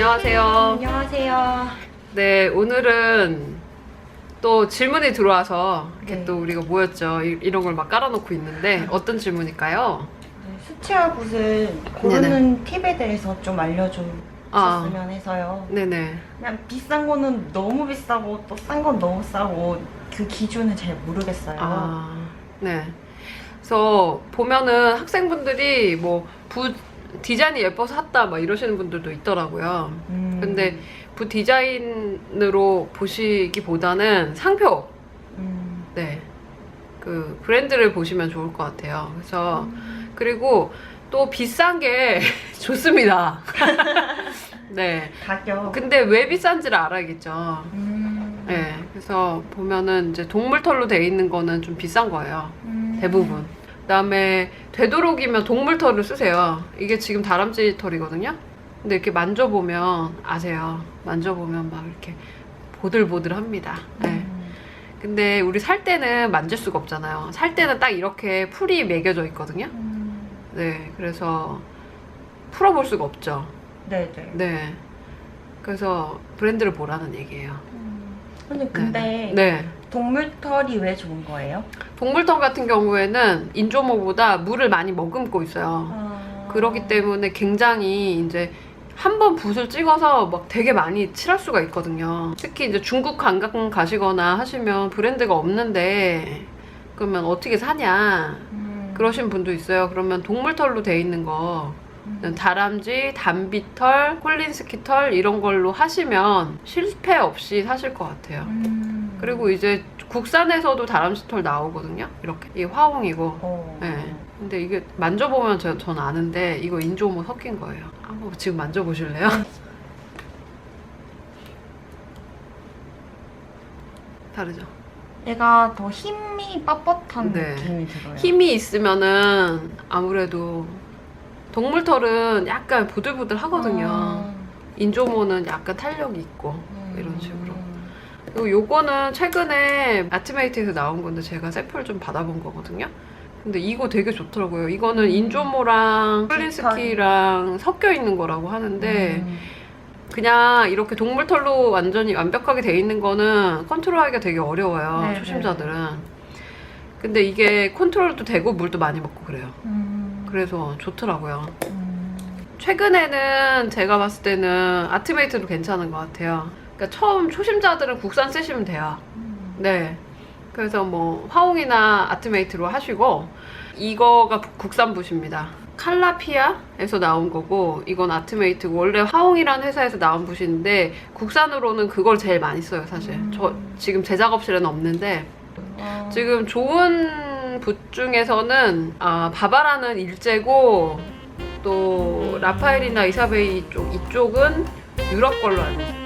안녕하세요. 안녕하세요. 네, 오늘은 또 질문이 들어와서 이렇게 네. 또 우리가 모였죠. 이, 이런 걸 막 깔아놓고 있는데 어떤 질문일까요? 네, 수채화 붓을 고르는 팁에 대해서 좀 알려주셨으면 해서요. 네네. 그냥 비싼 거는 너무 비싸고 또 싼 건 너무 싸고 그 기준을 잘 모르겠어요. 아, 네. 그래서 보면은 학생분들이 뭐 붓 디자인이 예뻐서 샀다 막 이러시는 분들도 있더라고요. 음, 근데 붓 디자인으로 보시기보다는 상표, 음, 네. 그 브랜드를 보시면 좋을 것 같아요. 그래서 그리고 또 비싼 게 좋습니다. 네. 가격. 근데 왜 비싼지를 알아야겠죠. 음, 네. 그래서 보면은 이제 동물털로 돼 있는 거는 좀 비싼 거예요. 음, 대부분. 그다음에 되도록이면 동물 털을 쓰세요. 이게 지금 다람쥐 털이거든요. 근데 이렇게 만져보면 아세요. 만져보면 막 이렇게 보들보들합니다. 네. 음, 근데 우리 살 때는 만질 수가 없잖아요. 살 때는 딱 이렇게 풀이 매겨져 있거든요. 음, 네, 그래서 풀어볼 수가 없죠. 네 네. 네. 그래서 브랜드를 보라는 얘기예요. 음, 근데 근데 네. 동물 털이 왜 좋은 거예요? 동물털 같은 경우에는 인조모보다 물을 많이 머금고 있어요. 아, 그렇기 때문에 굉장히 이제 한 번 붓을 찍어서 막 되게 많이 칠할 수가 있거든요. 특히 이제 중국 관광 가시거나 하시면 브랜드가 없는데 그러면 어떻게 사냐 음, 그러신 분도 있어요. 그러면 동물털로 돼 있는 거 음, 다람쥐, 담비털, 콜린스키털 이런 걸로 하시면 실패 없이 사실 것 같아요. 음, 그리고 이제 국산에서도 다람쥐털 나오거든요. 이렇게 이 화홍이고. 어, 네. 근데 이게 만져보면 저, 전 아는데 이거 인조모 섞인 거예요. 한번 지금 만져보실래요? 다르죠. 얘가 더 힘이 뻣뻣한 네. 느낌이 들어요. 힘이 있으면은 아무래도 동물 털은 약간 보들보들 하거든요. 아, 인조모는 약간 탄력이 있고 음, 이런 식으로. 그리고 요거는 최근에 아트메이트에서 나온 건데 제가 샘플 좀 받아본 거거든요. 근데 이거 되게 좋더라고요. 이거는 인조모랑 플린스키랑 섞여 있는 거라고 하는데 음, 그냥 이렇게 동물털로 완전히 완벽하게 돼 있는 거는 컨트롤하기가 되게 어려워요. 네, 초심자들은. 근데 이게 컨트롤도 되고 물도 많이 먹고 그래요. 음, 그래서 좋더라고요. 음, 최근에는 제가 봤을 때는 아트메이트도 괜찮은 것 같아요. 그러니까 처음 초심자들은 국산 쓰시면 돼요. 음. 네. 그래서 뭐 화홍이나 아트메이트로 하시고 이거가 부- 국산 붓입니다. 칼라피아에서 나온 거고 이건 아트메이트고 원래 화홍이라는 회사에서 나온 붓인데 국산으로는 그걸 제일 많이 써요 사실. 음. 저 지금 제 작업실에는 없는데 어, 지금 좋은 붓 중에서는 아, 바바라는 일제고 또 라파엘이나 이사베이 쪽 이쪽은 유럽 걸로 알고 있어요.